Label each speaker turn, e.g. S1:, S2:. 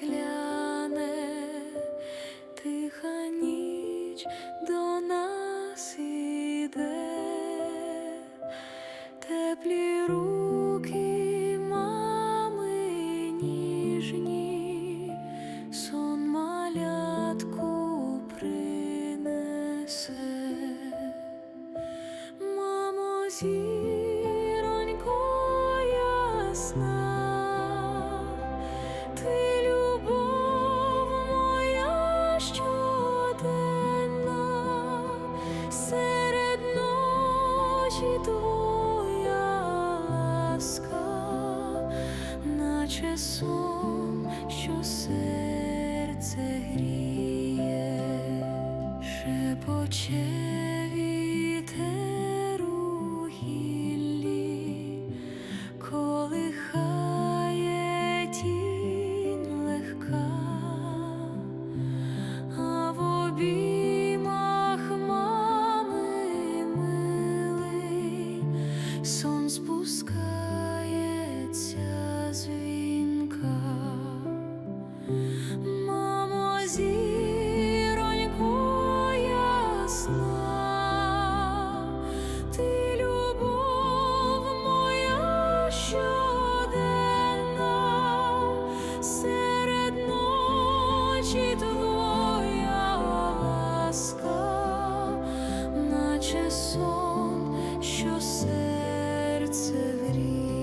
S1: гляне, тиха ніч до нас іде, теплі руки мами ніжні, сон малятку принесе. Мамо, зіронько ясна, серед ночі твоя наче сон, що серце гріє, шепоче сон спускається вінка. Мамо, ясна, ти любов серед ночі твоя наче сон, що серед. sevdiğim